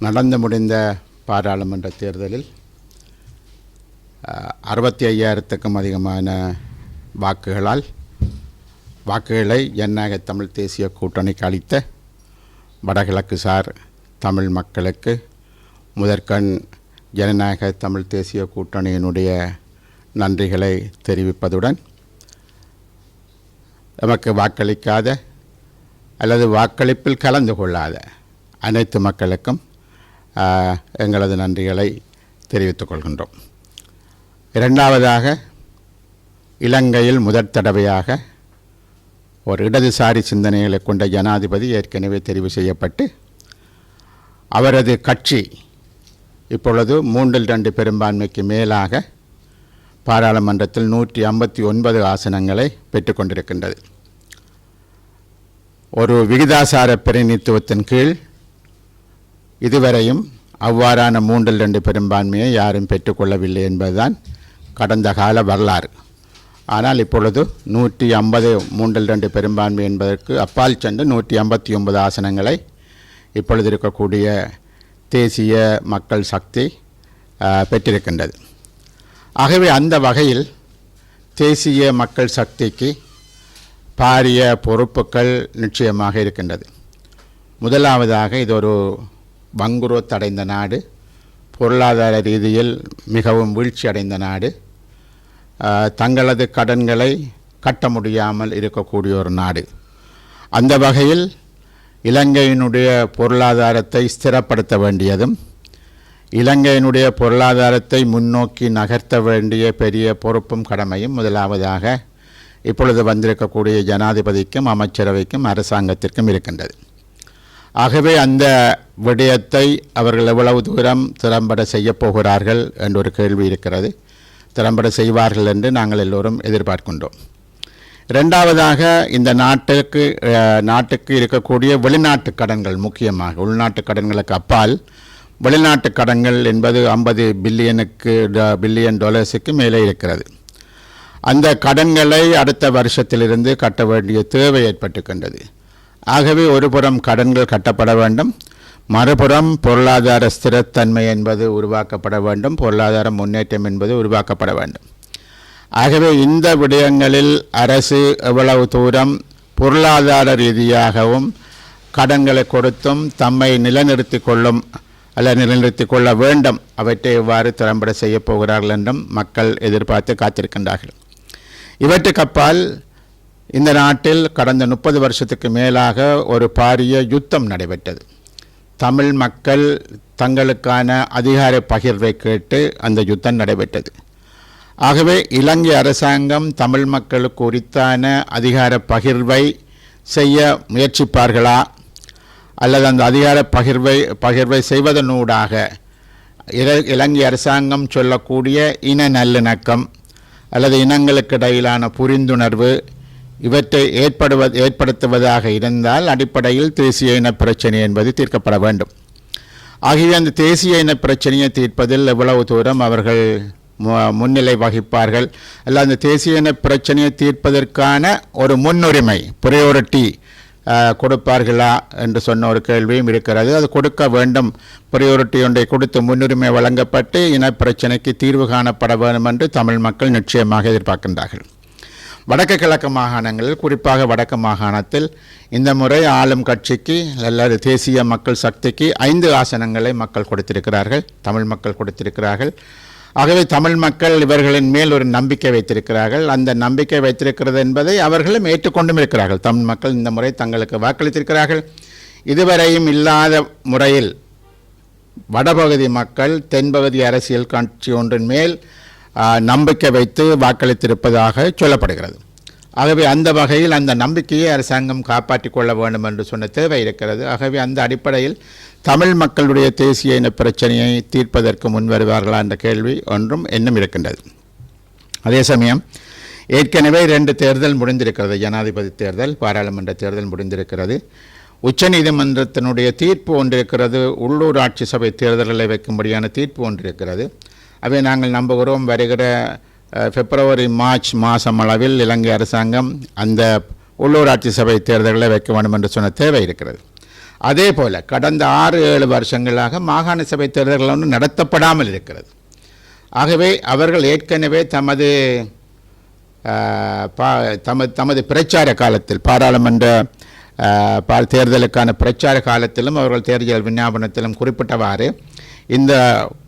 நடந்து முடிந்த பாராளுமன்ற தேர்தலில் அறுபத்தி ஐயாயிரத்துக்கும் அதிகமான வாக்குகளால் வாக்குகளை ஜனநாயக தமிழ் தேசிய கூட்டணிக்கு அளித்த வடகிழக்கு சார் தமிழ் மக்களுக்கு முதற்கண் ஜனநாயக தமிழ் தேசிய கூட்டணியினுடைய நன்றிகளை தெரிவிப்பதுடன் நமக்கு வாக்களிக்காத அல்லது வாக்களிப்பில் கலந்து கொள்ளாத அனைத்து மக்களுக்கும் எங்களது நன்றிகளை தெரிவித்துக் கொள்கின்றோம். இரண்டாவதாக இலங்கையில் முதற் தடவையாக ஒரு இடதுசாரி சிந்தனைகளை கொண்ட ஜனாதிபதி ஏற்கனவே தெரிவு செய்யப்பட்டு அவரது கட்சி இப்பொழுது மூன்றில் ரெண்டு பெரும்பான்மைக்கு மேலாக பாராளுமன்றத்தில் நூற்றி ஐம்பத்தி ஒன்பது ஆசனங்களை பெற்றுக்கொண்டிருக்கின்றது ஒரு விகிதாசார பிரதிநிதித்துவத்தின் கீழ் இதுவரையும் அவ்வாறான மூன்றில் ரெண்டு பெரும்பான்மையை யாரும் பெற்றுக்கொள்ளவில்லை என்பதுதான் கடந்த கால வரலாறு. ஆனால் இப்பொழுது நூற்றி ஐம்பது மூன்றில் ரெண்டு பெரும்பான்மை என்பதற்கு அப்பால் சென்று நூற்றி ஐம்பத்தி ஒன்பது ஆசனங்களை இப்பொழுது இருக்கக்கூடிய தேசிய மக்கள் சக்தி பெற்றிருக்கின்றது. ஆகவே அந்த வகையில் தேசிய மக்கள் சக்திக்கு பாரிய பொறுப்புகள் நிச்சயமாக இருக்கின்றது. முதலாவதாக இது ஒரு வங்குரோத்தடைந்த நாடு பொருளாதார ரீதியில் மிகவும் வீழ்ச்சி அடைந்த நாடு தங்களது கடன்களை கட்ட முடியாமல் இருக்கக்கூடிய ஒரு நாடு. அந்த வகையில் இலங்கையினுடைய பொருளாதாரத்தை ஸ்திரப்படுத்த வேண்டியதும் இலங்கையினுடைய பொருளாதாரத்தை முன்னோக்கி நகர்த்த வேண்டிய பெரிய பொறுப்பும் கடமையும் முதலாவதாக இப்பொழுது வந்திருக்கக்கூடிய ஜனாதிபதிக்கும் அமைச்சரவைக்கும் அரசாங்கத்திற்கும் இருக்கின்றது. ஆகவே அந்த விடயத்தை அவர்கள் எவ்வளவு தூரம் திறம்பட செய்யப் போகிறார்கள் என்ற ஒரு கேள்வி இருக்கிறது. திறம்பட செய்வார்கள் என்று நாங்கள் எல்லோரும் எதிர்பார்க்கின்றோம். ரெண்டாவதாக இந்த நாட்டுக்கு நாட்டுக்கு இருக்கக்கூடிய வெளிநாட்டு கடன்கள் முக்கியமாக உள்நாட்டு கடன்களுக்கு அப்பால் வெளிநாட்டு கடன்கள் என்பது ஐம்பது பில்லியனுக்கு ட- பில்லியன் டாலர்ஸுக்கு மேலே இருக்கிறது. அந்த கடன்களை அடுத்த வருஷத்திலிருந்து கட்ட வேண்டிய தேவை ஏற்பட்டுக்கின்றது. ஆகவே ஒருபுறம் கடன்கள் கட்டப்பட வேண்டும். மறுபுறம் பொருளாதார ஸ்திரத்தன்மை என்பது உருவாக்கப்பட வேண்டும். பொருளாதார முன்னேற்றம் என்பது உருவாக்கப்பட வேண்டும். ஆகவே இந்த விடயங்களில் அரசு எவ்வளவு தூரம் பொருளாதார ரீதியாகவும் கடன்களை கொடுத்தும் தம்மை நிலைநிறுத்தி கொள்ளும் அல்ல நிலைநிறுத்தி கொள்ள வேண்டும் அவற்றை எவ்வாறு திறம்பட செய்யப் போகிறார்கள் என்றும் மக்கள் எதிர்பார்த்து காத்திருக்கின்றார்கள். இவற்றுக்கப்பால் இந்த நாட்டில் கடந்த முப்பது வருஷத்துக்கு மேலாக ஒரு பாரிய யுத்தம் நடைபெற்றது. தமிழ் மக்கள் தங்களுக்கான அதிகார பகிர்வை கேட்டு அந்த யுத்தம் நடைபெற்றது. ஆகவே இலங்கை அரசாங்கம் தமிழ் மக்களுக்கு உரித்தான அதிகார பகிர்வை செய்ய முயற்சிப்பார்களா? அல்லது அந்த அதிகார பகிர்வை பகிர்வை செய்வதனூடாக இல- இலங்கை அரசாங்கம் சொல்லக்கூடிய இன நல்லிணக்கம் அல்லது இனங்களுக்கு இடையிலான புரிந்துணர்வு இவற்றை ஏற்படுவது ஏற்படுத்துவதாக இருந்தால் அடிப்படையில் தேசிய இன பிரச்சனை என்பது தீர்க்கப்பட வேண்டும். ஆகவே அந்த தேசிய இன பிரச்சனையை தீர்ப்பதில் எவ்வளவு தூரம் அவர்கள் மு- முன்னிலை வகிப்பார்கள். அல்ல அந்த தேசிய இன பிரச்சனையை தீர்ப்பதற்கான ஒரு முன்னுரிமை ப்ரையோரிட்டி கொடுப்பார்களா என்று சொன்ன ஒரு கேள்வியும் இருக்கிறது. அது கொடுக்க வேண்டும். ப்ரையோரிட்டி ஒன்றை கொடுத்து முன்னுரிமை வழங்கப்பட்டு இனப்பிரச்சனைக்கு தீர்வு காணப்பட வேண்டும் என்று தமிழ் மக்கள் நிச்சயமாக எதிர்பார்க்கின்றார்கள். வடக்கு கிழக்கு மாகாணங்களில் குறிப்பாக வடக்கு மாகாணத்தில் இந்த முறை ஆளும் கட்சிக்கு அல்லது தேசிய மக்கள் சக்திக்கு ஐந்து ஆசனங்களை மக்கள் கொடுத்திருக்கிறார்கள் தமிழ் மக்கள் கொடுத்திருக்கிறார்கள். ஆகவே தமிழ் மக்கள் இவர்களின் மேல் ஒரு நம்பிக்கை வைத்திருக்கிறார்கள். அந்த நம்பிக்கை வைத்திருக்கிறது என்பதை அவர்களும் ஏற்றுக்கொண்டும் இருக்கிறார்கள். தமிழ் மக்கள் இந்த முறை தங்களுக்கு வாக்களித்திருக்கிறார்கள். இதுவரையும் இல்லாத முறையில் வடபகுதி மக்கள் தென்பகுதி அரசியல் கட்சி ஒன்றின் மேல் நம்பிக்கை வைத்து வாக்களித்திருப்பதாக சொல்லப்படுகிறது. ஆகவே அந்த வகையில் அந்த நம்பிக்கையை அரசாங்கம் காப்பாற்றிக் கொள்ள வேண்டும் என்று சொன்ன தேவை இருக்கிறது. ஆகவே அந்த அடிப்படையில் தமிழ் மக்களுடைய தேசிய இன பிரச்சனையை தீர்ப்பதற்கு முன்வருவார்களா என்ற கேள்வி ஒன்றும் இன்னும் இருக்கின்றது. அதே சமயம் ஏற்கனவே ரெண்டு தேர்தல் முடிந்திருக்கிறது. ஜனாதிபதி தேர்தல் பாராளுமன்ற தேர்தல் முடிந்திருக்கிறது. உச்சநீதிமன்றத்தினுடைய தீர்ப்பு ஒன்றிருக்கிறது. உள்ளூராட்சி சபை தேர்தல்களை வைக்கும்படியான தீர்ப்பு ஒன்று இருக்கிறது அவை நாங்கள் நம்புகிறோம். வருகிற பிப்ரவரி மார்ச் மாதம் அளவில் இலங்கை அரசாங்கம் அந்த உள்ளூராட்சி சபை தேர்தல்களை வைக்க வேண்டும் என்று சொன்ன தேவை இருக்கிறது. அதே போல் கடந்த ஆறு ஏழு வருஷங்களாக மாகாண சபை தேர்தல்கள் ஒன்று நடத்தப்படாமல் இருக்கிறது. ஆகவே அவர்கள் ஏற்கனவே தமது பா- தமது தமது பிரச்சார காலத்தில் பாராளுமன்ற தேர்தலுக்கான பிரச்சார காலத்திலும் அவர்கள் தேர்தல் விஞ்ஞாபனத்திலும் குறிப்பிட்டவாறு இந்த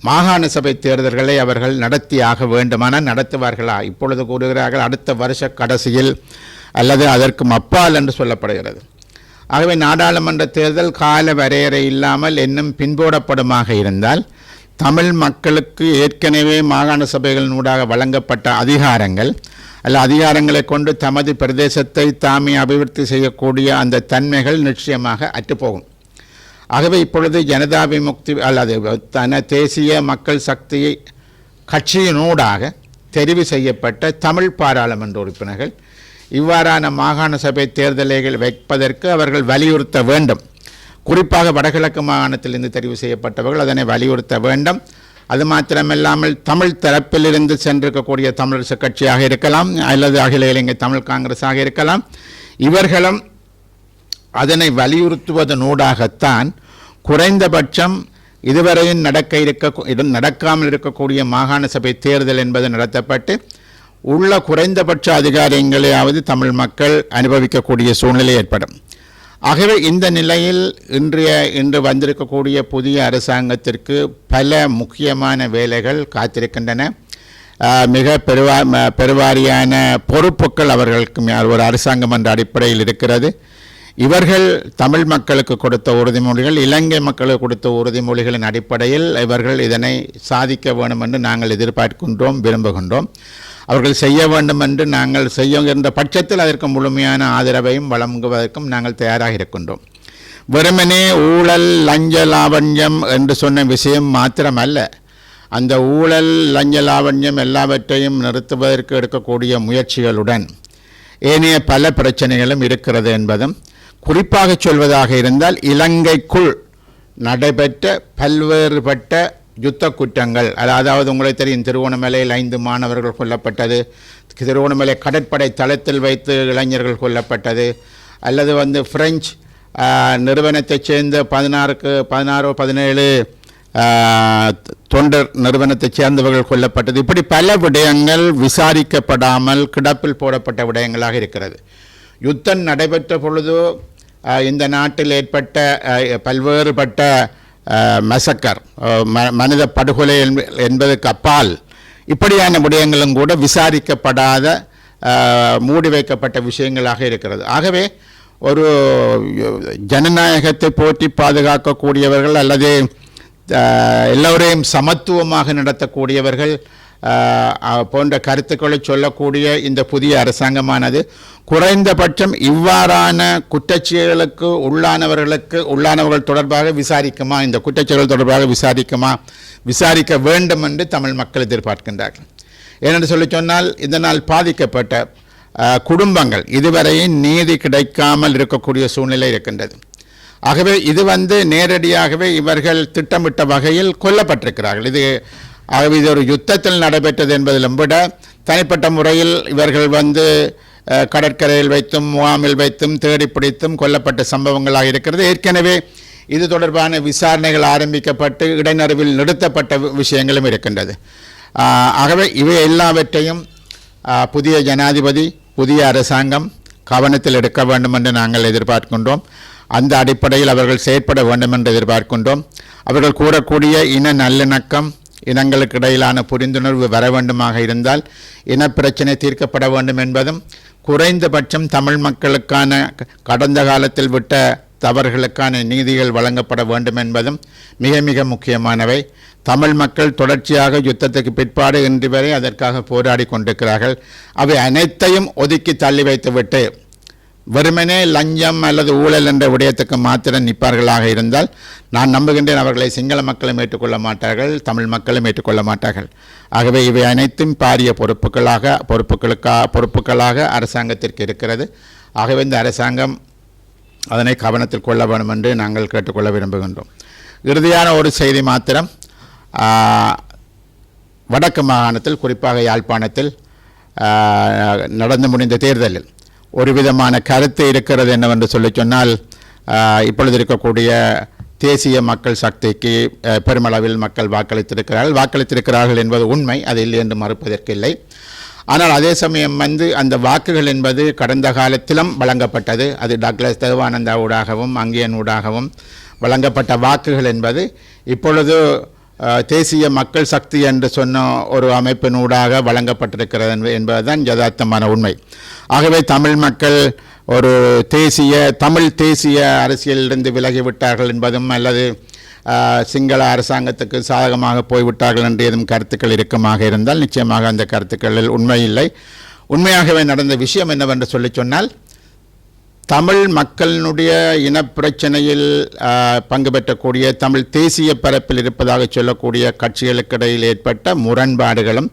மாகாண சபை தேர்தல்களை அவர்கள் நடத்தியாக வேண்டுமான நடத்துவார்களா? இப்பொழுது கூறுகிறார்கள் அடுத்த வருஷ கடைசியில் அல்லது அதற்கு அப்பால் என்று சொல்லப்படுகிறது. ஆகவே நாடாளுமன்ற தேர்தல் கால வரையறை இல்லாமல் இன்னும் பின்போடப்படுமாக இருந்தால் தமிழ் மக்களுக்கு ஏற்கனவே மாகாண சபைகளினூடாக வழங்கப்பட்ட அதிகாரங்கள் அல்ல அதிகாரங்களை கொண்டு தமது பிரதேசத்தை தாமே அபிவிருத்தி செய்யக்கூடிய அந்த தன்மைகள் நிச்சயமாக அற்றுப்போகும். ஆகவே இப்பொழுது ஜனதா விமுக்தி அல்லது தன தேசிய மக்கள் சக்தி கட்சியினூடாக தெரிவு செய்யப்பட்ட தமிழ் பாராளுமன்ற உறுப்பினர்கள் இவ்வாறான மாகாண சபை தேர்தலைகள் வைப்பதற்கு அவர்கள் வலியுறுத்த வேண்டும். குறிப்பாக வடகிழக்கு மாகாணத்திலிருந்து தெரிவு செய்யப்பட்டவர்கள் அதனை வலியுறுத்த வேண்டும். அது மாத்திரமில்லாமல் தமிழ் தரப்பிலிருந்து சென்றிருக்கக்கூடிய தமிழரசு கட்சியாக இருக்கலாம் அல்லது அகில இலங்கை தமிழ் காங்கிரஸாக இருக்கலாம். இவர்களும் அதனை வலியுறுத்துவதனூடாகத்தான் குறைந்தபட்சம் இதுவரையும் நடக்க இருக்க இது நடக்காமல் இருக்கக்கூடிய மாகாண சபை தேர்தல் என்பது நடத்தப்பட்டு உள்ள குறைந்தபட்ச அதிகாரங்களையாவது தமிழ் மக்கள் அனுபவிக்கக்கூடிய சூழ்நிலை ஏற்படும். ஆகவே இந்த நிலையில் இன்றைய இன்று வந்திருக்கக்கூடிய புதிய அரசாங்கத்திற்கு பல முக்கியமான வேலைகள் காத்திருக்கின்றன. மிக பெருவா ம- பெருவாரியான பொறுப்புகள் அவர்களுக்கு ஒரு அரசாங்கம் என்ற அடிப்படையில் இருக்கிறது. இவர்கள் தமிழ் மக்களுக்கு கொடுத்த உறுதிமொழிகள் இலங்கை மக்களுக்கு கொடுத்த உறுதிமொழிகளின் அடிப்படையில் இவர்கள் இதனை சாதிக்க வேண்டும் என்று நாங்கள் எதிர்பார்க்கின்றோம் விரும்புகின்றோம். அவர்கள் செய்ய வேண்டும் என்று நாங்கள் செய்யுகின்ற பட்சத்தில் அதற்கு முழுமையான ஆதரவையும் வழங்குவதற்கும் நாங்கள் தயாராக இருக்கின்றோம். வெறுமனே ஊழல் லஞ்ச லாவண்யம் என்று சொன்ன விஷயம் மாத்திரமல்ல. அந்த ஊழல் லஞ்ச லாவண்யம் எல்லாவற்றையும் நிறுத்துவதற்கு எடுக்கக்கூடிய முயற்சிகளுடன் ஏனைய பல பிரச்சனைகளும் இருக்கிறது என்பதும் குறிப்பாக சொல்வதாக இருந்தால் இலங்கைக்குள் நடைபெற்ற பல்வேறுபட்ட யுத்த குற்றங்கள் அதாவது உங்களுக்கு தெரியும் திருவோணமலையில் ஐந்து மாணவர்கள் கொல்லப்பட்டது திருவோணமலை கடற்படை தளத்தில் வைத்து இளைஞர்கள் கொல்லப்பட்டது அல்லது வந்து பிரெஞ்சு நிறுவனத்தைச் சேர்ந்த பதினாறுக்கு பதினாறு பதினேழு தொண்டர் நிறுவனத்தைச் சேர்ந்தவர்கள் கொல்லப்பட்டது. இப்படி பல விடயங்கள் விசாரிக்கப்படாமல் கிடப்பில் போடப்பட்ட விடயங்களாக இருக்கிறது. யுத்தம் நடைபெற்ற பொழுது இந்த நாட்டில் ஏற்பட்ட பல்வேறுபட்ட பல்வேறுபட்ட ம மனித படுகொலை என்ப- என்பதற்கு அப்பால் இப்படியான விடயங்களும் கூட விசாரிக்கப்படாத மூடி வைக்கப்பட்ட விஷயங்களாக இருக்கிறது. ஆகவே ஒரு ஜனநாயகத்தை போற்றி பாதுகாக்கக்கூடியவர்கள் அல்லது எல்லோரையும் சமத்துவமாக நடத்தக்கூடியவர்கள் போன்ற கருத்துக்களை சொல்லக்கூடிய இந்த புதிய அரசாங்கமானது குறைந்தபட்சம் இவ்வாறான குற்றச்செயல்களுக்கு உள்ளானவர்களுக்கு உள்ளானவர்கள் தொடர்பாக விசாரிக்குமா இந்த குற்றச்செயல்கள் தொடர்பாக விசாரிக்குமா விசாரிக்க வேண்டும் என்று தமிழ் மக்கள் எதிர்பார்க்கின்றார்கள். ஏனென்று சொல்லி சொன்னால் இதனால் பாதிக்கப்பட்ட குடும்பங்கள் இதுவரையும் நீதி கிடைக்காமல் இருக்கக்கூடிய சூழ்நிலை இருக்கின்றது. ஆகவே இது வந்து நேரடியாகவே இவர்கள் திட்டமிட்ட வகையில் கொல்லப்பட்டிருக்கிறார்கள். இது ஆகவே இது ஒரு யுத்தத்தில் நடைபெற்றது என்பதிலும் விட தனிப்பட்ட முறையில் இவர்கள் வந்து கடற்கரையில் வைத்தும் முகாமில் வைத்தும் தேடி பிடித்தும் கொல்லப்பட்ட சம்பவங்களாக இருக்கிறது. ஏற்கனவே இது தொடர்பான விசாரணைகள் ஆரம்பிக்கப்பட்டு இடைநடுவில் நிறுத்தப்பட்ட வி- விஷயங்களும் இருக்கின்றது. ஆகவே இவை எல்லாவற்றையும் புதிய ஜனாதிபதி புதிய அரசாங்கம் கவனத்தில் எடுக்க வேண்டும் என்று நாங்கள் எதிர்பார்க்கின்றோம். அந்த அடிப்படையில் அவர்கள் செயற்பட வேண்டும் என்று எதிர்பார்க்கின்றோம். அவர்கள் கூறக்கூடிய இன நல்லிணக்கம் இனங்களுக்கு இடையிலான புரிந்துணர்வு வர வேண்டுமாக இருந்தால் இனப்பிரச்சனை தீர்க்கப்பட வேண்டும் என்பதும் குறைந்தபட்சம் தமிழ் மக்களுக்கான கடந்த காலத்தில் விட்ட தவறுகளுக்கான நீதிகள் வழங்கப்பட வேண்டும் என்பதும் மிக மிக முக்கியமானவை. தமிழ் மக்கள் தொடர்ச்சியாக யுத்தத்துக்கு பிற்பாடு இன்று வரை அதற்காக போராடி கொண்டிருக்கிறார்கள். அவை அனைத்தையும் ஒதுக்கி தள்ளி வைத்துவிட்டு வெறுமனே லஞ்சம் அல்லது ஊழல் என்ற விடயத்துக்கு மாத்திரம் நிற்பார்களாக இருந்தால் நான் நம்புகின்றேன் அவர்களை சிங்கள மக்களும் ஏற்றுக்கொள்ள மாட்டார்கள் தமிழ் மக்களும் ஏற்றுக்கொள்ள மாட்டார்கள். ஆகவே இவை அனைத்தும் பாரிய பொறுப்புகளாக பொறுப்புகளுக்காக பொறுப்புகளாக அரசாங்கத்திற்கு இருக்கிறது. ஆகவே இந்த அரசாங்கம் அதனை கவனத்தில் கொள்ள வேண்டும் என்று நாங்கள் கேட்டுக்கொள்ள விரும்புகின்றோம். இறுதியான ஒரு செய்தி மாத்திரம் வடக்கு மாகாணத்தில் குறிப்பாக யாழ்ப்பாணத்தில் நடந்து முடிந்த தேர்தலில் ஒரு விதமான கருத்து இருக்கிறது என்னவென்று சொல்லி சொன்னால் இப்பொழுது இருக்கக்கூடிய தேசிய மக்கள் சக்திக்கு பெருமளவில் மக்கள் வாக்களித்திருக்கிறார்கள். வாக்களித்திருக்கிறார்கள் என்பது உண்மை அது இல்லை என்று மறுப்பதற்கில்லை. ஆனால் அதே சமயம் வந்து அந்த வாக்குகள் என்பது கடந்த காலத்திலும் வழங்கப்பட்டது. அது டாக்டர் தேவானந்தா ஊடாகவும் அங்கியன் ஊடாகவும் வழங்கப்பட்ட வாக்குகள் என்பது இப்பொழுது தேசிய மக்கள் சக்தி என்று சொன்ன ஒரு அமைப்பினூடாக வழங்கப்பட்டிருக்கிறது என்பதுதான் யதார்த்தமான உண்மை. ஆகவே தமிழ் மக்கள் ஒரு தேசிய தமிழ் தேசிய அரசியலிலிருந்து விலகிவிட்டார்கள் என்பதும் அல்லது சிங்கள அரசாங்கத்துக்கு சாதகமாக போய்விட்டார்கள் என்று ஏதும் கருத்துக்கள் இருக்குமாக இருந்தால் நிச்சயமாக அந்த கருத்துக்களில் உண்மை இல்லை. உண்மையாகவே நடந்த விஷயம் என்னவென்று சொல்லி சொன்னால் தமிழ் மக்களினுடைய இனப்பிரச்சனையில் பங்கு பெற்றக்கூடிய தமிழ் தேசிய பரப்பில் இருப்பதாக சொல்லக்கூடிய கட்சிகளுக்கிடையில் ஏற்பட்ட முரண்பாடுகளும்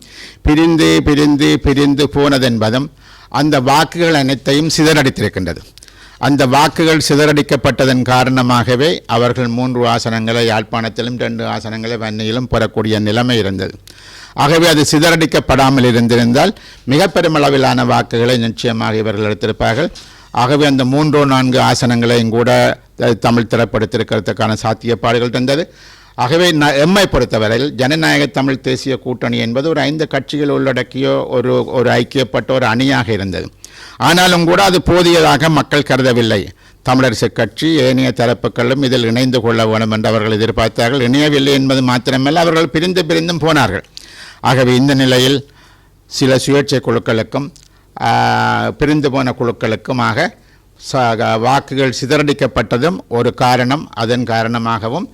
பிரிந்து பிரிந்து பிரிந்து போனதென்பதும் அந்த வாக்குகள் அனைத்தையும் சிதறடித்திருக்கின்றது. அந்த வாக்குகள் சிதறடிக்கப்பட்டதன் காரணமாகவே அவர்கள் மூன்று ஆசனங்களை யாழ்ப்பாணத்திலும் ரெண்டு ஆசனங்களை வன்னியிலும் பெறக்கூடிய நிலைமை இருந்தது. ஆகவே அது சிதறடிக்கப்படாமல் இருந்திருந்தால் மிக பெருமளவிலான வாக்குகளை நிச்சயமாக இவர்கள் எடுத்திருப்பார்கள். ஆகவே அந்த மூன்றோ நான்கு ஆசனங்களையும் கூட தமிழ் திறப்படுத்திருக்கிறதுக்கான சாத்தியப்பாடுகள் இருந்தது ஆகவே ந எம்மை பொறுத்தவரையில் ஜனநாயக தமிழ் தேசிய கூட்டணி என்பது ஒரு ஐந்து கட்சிகள் உள்ளடக்கிய ஒரு ஒரு ஐக்கியப்பட்ட ஒரு அணியாக இருந்தது. ஆனாலும் கூட அது போதியதாக மக்கள் கருதவில்லை. தமிழரசு கட்சி ஏனைய தரப்புகளும் இதில் இணைந்து கொள்ள வேண்டும் என்று அவர்கள் எதிர்பார்த்தார்கள். இணையவில்லை என்பது மாத்திரமல்ல அவர்கள் பிரிந்து பிரிந்தும் போனார்கள். ஆகவே இந்த நிலையில் சில சுயேட்சை குழுக்களுக்கும் பிரிந்து போன குழுக்களுக்குமாக ச- வாக்குகள் சிதறடிக்கப்பட்டதும் ஒரு காரணம் அதன் காரணமாகவும்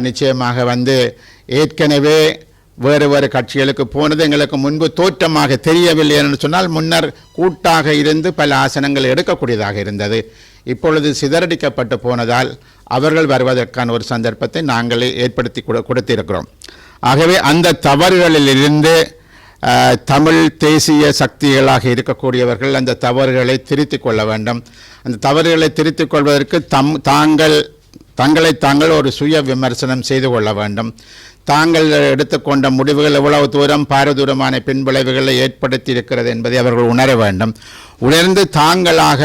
நிச்சயமாக வந்து ஏற்கனவே வேறு வேறு கட்சிகளுக்கு போனது எங்களுக்கு முன்பு தோற்றமாக தெரியவில்லை என்று சொன்னால் முன்னர் கூட்டாக இருந்து பல ஆசனங்கள் எடுக்கக்கூடியதாக இருந்தது. இப்பொழுது சிதறடிக்கப்பட்டு போனதால் அவர்கள் வருவதற்கான ஒரு சந்தர்ப்பத்தை நாங்களே ஏற்படுத்தி கொடு கொடுத்திருக்கிறோம். ஆகவே அந்த தவறுகளிலிருந்து இருந்து தமிழ் தேசிய சக்திகளாக இருக்கக்கூடியவர்கள் அந்த தவறுகளை திருத்திக் கொள்ள வேண்டும். அந்த தவறுகளை திருத்திக் கொள்வதற்கு தம் தாங்கள் தங்களை தாங்கள் ஒரு சுய விமர்சனம் செய்து கொள்ள வேண்டும். தாங்கள் எடுத்துக்கொண்ட முடிவுகள் எவ்வளவு தூரம் பாரதூரமான பின்விளைவுகளை ஏற்படுத்தி இருக்கிறது என்பதை அவர்கள் உணர வேண்டும். உணர்ந்து தாங்களாக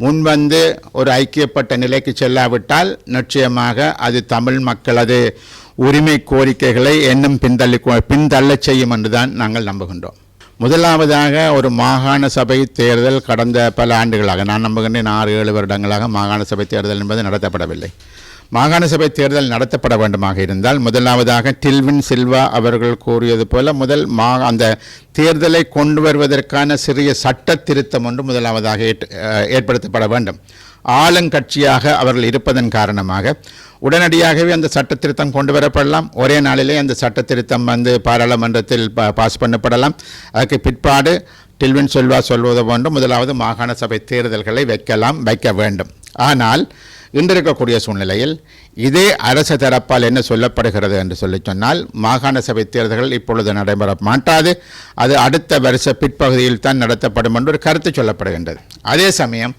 முன்வந்து ஒரு ஐக்கியப்பட்ட நிலைக்கு செல்லாவிட்டால் நிச்சயமாக அது தமிழ் மக்களது உரிமை கோரிக்கைகளை இன்னும் பின்தள்ளி பின்தள்ளச் செய்யும் என்றுதான் நாங்கள் நம்புகின்றோம். முதலாவதாக ஒரு மாகாண சபை தேர்தல் கடந்த பல ஆண்டுகளாக நான் நம்புகின்றேன் ஆறு ஏழு வருடங்களாக மாகாண சபை தேர்தல் என்பது நடத்தப்படவில்லை. மாகாண சபை தேர்தல் நடத்தப்பட வேண்டுமாக இருந்தால் முதலாவதாக டில்வின் சில்வா அவர்கள் கூறியது போல முதல் மா அந்த தேர்தலை கொண்டு வருவதற்கான சிறிய சட்ட திருத்தம் ஒன்று முதலாவதாக ஏற்- ஏற்படுத்தப்பட வேண்டும். ஆளுங்கட்சியாக அவர்கள் இருப்பதன் காரணமாக உடனடியாகவே அந்த சட்ட திருத்தம் கொண்டு வரப்படலாம். ஒரே நாளிலே அந்த சட்ட திருத்தம் வந்து பாராளுமன்றத்தில் பா- பாஸ் பண்ணப்படலாம். அதுக்கு பிற்பாடு டில்வின் செல்வா சொல்வது போன்று முதலாவது மாகாண சபை தேர்தல்களை வைக்கலாம் வைக்க வேண்டும். ஆனால் இன்றிருக்கக்கூடிய சூழ்நிலையில் இதே அரசு தரப்பால் என்ன சொல்லப்படுகிறது என்று சொல்லி சொன்னால் மாகாண சபை தேர்தல்கள் இப்பொழுது நடைபெற மாட்டாது. அது அடுத்த வருஷ பிற்பகுதியில் தான் நடத்தப்படும் என்று ஒரு கருத்து சொல்லப்படுகின்றது. அதே சமயம்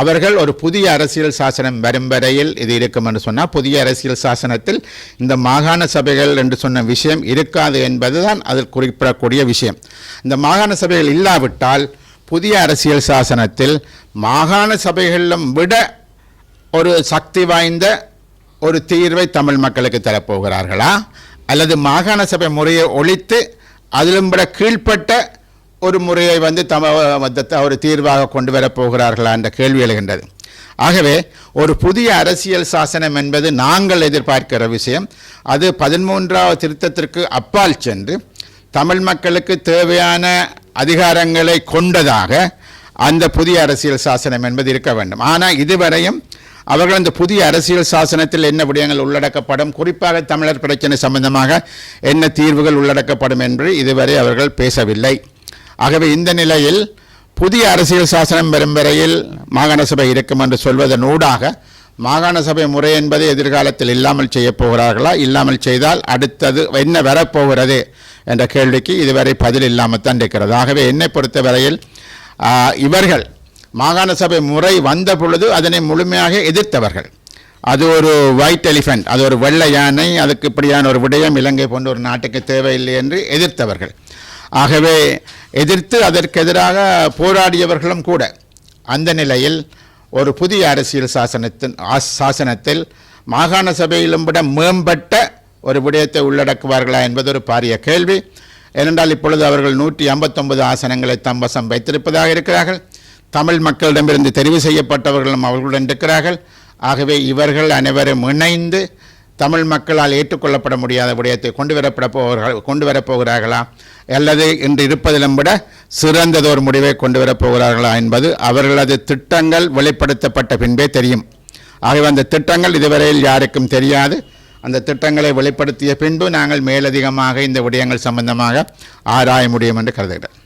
அவர்கள் ஒரு புதிய அரசியல் சாசனம் வரும் வரையில் இது இருக்கும் என்று சொன்னால் புதிய அரசியல் சாசனத்தில் இந்த மாகாண சபைகள் என்று சொன்ன விஷயம் இருக்காது என்பதுதான் அதில் குறிப்பிடக்கூடிய விஷயம். இந்த மாகாண சபைகள் இல்லாவிட்டால் புதிய அரசியல் சாசனத்தில் மாகாண சபைகளிலும் விட ஒரு சக்தி வாய்ந்த ஒரு தீர்வை தமிழ் மக்களுக்கு தரப்போகிறார்களா? அல்லது மாகாண சபை முறையை ஒழித்து அதிலும் விட கீழ்ப்பட்ட ஒரு முறையை வந்து தம ஒரு தீர்வாக கொண்டு வரப்போகிறார்களா என்ற கேள்வி எழுகின்றது. ஆகவே ஒரு புதிய அரசியல் சாசனம் என்பது நாங்கள் எதிர்பார்க்கிற விஷயம். அது பதிமூன்றாவது திருத்தத்திற்கு அப்பால் சென்று தமிழ் மக்களுக்கு தேவையான அதிகாரங்களை கொண்டதாக அந்த புதிய அரசியல் சாசனம் என்பது இருக்க வேண்டும். ஆனால் இதுவரையும் அவர்கள் அந்த புதிய அரசியல் சாசனத்தில் என்ன விடயங்கள் உள்ளடக்கப்படும்? குறிப்பாக தமிழர் பிரச்சனை சம்பந்தமாக என்ன தீர்வுகள் உள்ளடக்கப்படும் என்று இதுவரை அவர்கள் பேசவில்லை. ஆகவே இந்த நிலையில் புதிய அரசியல் சாசனம் வரும் வரையில் மாகாண சபை இருக்கும் என்று சொல்வதன் ஊடாக மாகாண சபை முறை என்பதை எதிர்காலத்தில் இல்லாமல் செய்யப்போகிறார்களா இல்லாமல் செய்தால் அடுத்தது என்ன வரப்போகிறது என்ற கேள்விக்கு இதுவரை பதில் இல்லாமல் தான் இருக்கிறது. ஆகவே என்னை பொறுத்தவரையில் இவர்கள் மாகாண சபை முறை வந்த பொழுது அதனை முழுமையாக எதிர்த்தவர்கள். அது ஒரு ஒயிட் எலிஃபென்ட் அது ஒரு வெள்ளை யானை அதுக்கு இப்படியான ஒரு விடயம் இலங்கை போன்ற ஒரு நாட்டுக்கு தேவையில்லை என்று எதிர்த்தவர்கள். ஆகவே எதிர்த்து அதற்கு எதிராக போராடியவர்களும் கூட அந்த நிலையில் ஒரு புதிய அரசியல் சாசனத்தின் ஆஸ்- சாசனத்தில் மாகாண சபையிலும் விட மேம்பட்ட ஒரு விடயத்தை உள்ளடக்குவார்களா என்பது ஒரு பாரிய கேள்வி. ஏனென்றால் இப்பொழுது அவர்கள் நூற்றி ஐம்பத்தொன்பது ஆசனங்களை தம்பசம் வைத்திருப்பதாக இருக்கிறார்கள். தமிழ் மக்களிடமிருந்து தெரிவு செய்யப்பட்டவர்களும் அவர்களுடன் இருக்கிறார்கள். ஆகவே இவர்கள் அனைவரும் இணைந்து தமிழ் மக்களால் ஏற்றுக்கொள்ளப்பட முடியாத விடயத்தை கொண்டு வரப்பட போகிறார்கள் கொண்டு வரப்போகிறார்களா அல்லது இன்று இருப்பதிலும் விட சிறந்ததோர் முடிவை கொண்டு வரப்போகிறார்களா என்பது அவர்களது திட்டங்கள் வெளிப்படுத்தப்பட்ட பின்பே தெரியும். ஆகவே அந்த திட்டங்கள் இதுவரையில் யாருக்கும் தெரியாது. அந்த திட்டங்களை வெளிப்படுத்திய பின்பு நாங்கள் மேலதிகமாக இந்த விடயங்கள் சம்பந்தமாக ஆராய முடியும் என்று கருதுகிறேன்.